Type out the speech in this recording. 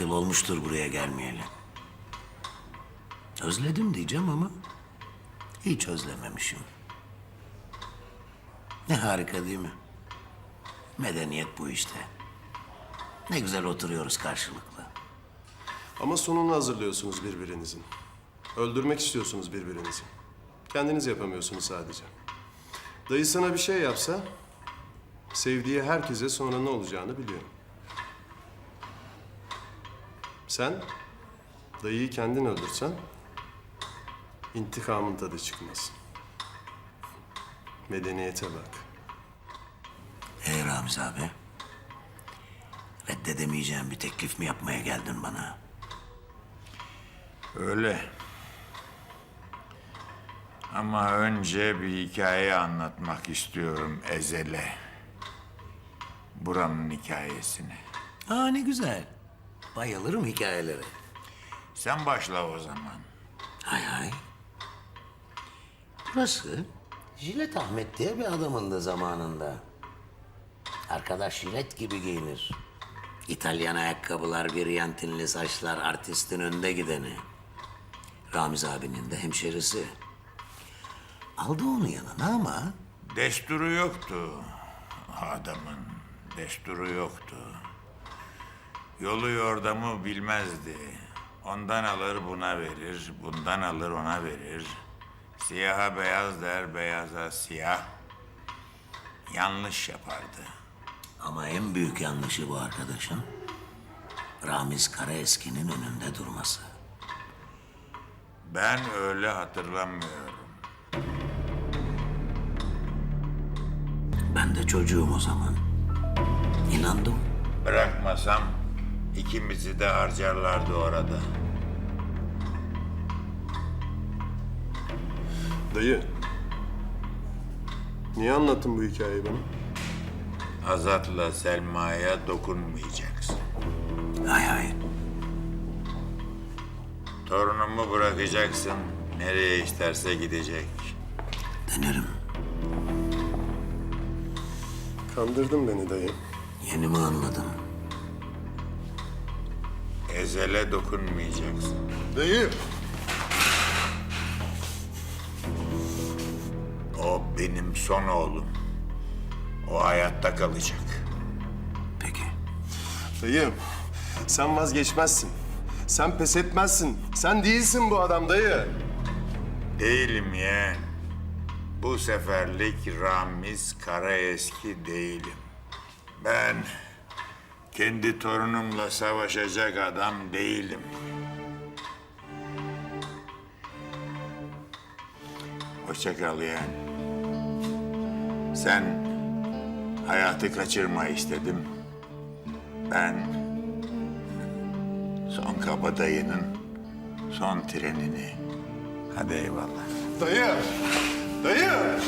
40 yıl olmuştur buraya gelmeyeli. Özledim diyeceğim ama hiç özlememişim. Ne harika değil mi? Medeniyet bu işte. Ne güzel oturuyoruz karşılıklı. Ama sonunu hazırlıyorsunuz birbirinizin. Öldürmek istiyorsunuz birbirinizi. Kendiniz yapamıyorsunuz sadece. Dayı sana bir şey yapsa, sevdiği herkese sonra ne olacağını biliyor. Sen, dayıyı kendin öldürsen, intikamın tadı çıkmaz. Medeniyete bak. Ey Ramiz abi. Reddedemeyeceğim bir teklif mi yapmaya geldin bana? Öyle. Ama önce bir hikaye anlatmak istiyorum Ezel'e. Buranın hikayesini. Aa ne güzel. Bayılırım hikayelere. Sen başla o zaman. Hay hay. Burası Jilet Ahmet diye bir adamındı zamanında. Arkadaş jilet gibi giyinir. İtalyan ayakkabılar, viryantinli saçlar, artistin önde gideni. Ramiz abinin de hemşerisi. Aldı onu yanına ama Desturu yoktu adamın. Desturu yoktu. Yolu yordamı bilmezdi. Ondan alır buna verir, bundan alır ona verir. Siyaha beyaz der, beyaza siyah. Yanlış yapardı. ama en büyük yanlışı bu arkadaşın Ramiz Karaeski'nin önünde durması. Ben öyle hatırlamıyorum. Ben de çocuğum o zaman. İnandım. Bırakmasam ikimizi de harcarlardı orada. Dayı, niye anlattın bu hikayeyi bana? Azat'la Selma'ya dokunmayacaksın. Hay hay. Torunumu bırakacaksın. Nereye isterse gidecek. Denerim. Kandırdın beni dayı. Yeni mi anladım? Ezel'e dokunmayacaksın. Dayı! O benim son oğlum. O hayatta kalacak. Peki. Dayı, sen vazgeçmezsin. Sen pes etmezsin. Sen değilsin bu adam dayı. Değilim yeğen. Bu seferlik Ramiz Karaeski değilim. Ben kendi torunumla savaşacak adam değilim. Hoşça kal yeğen. Sen hayatı kaçırma istedim. Ben son kabadayının son trenini. Hadi eyvallah. Dayı! Dayı!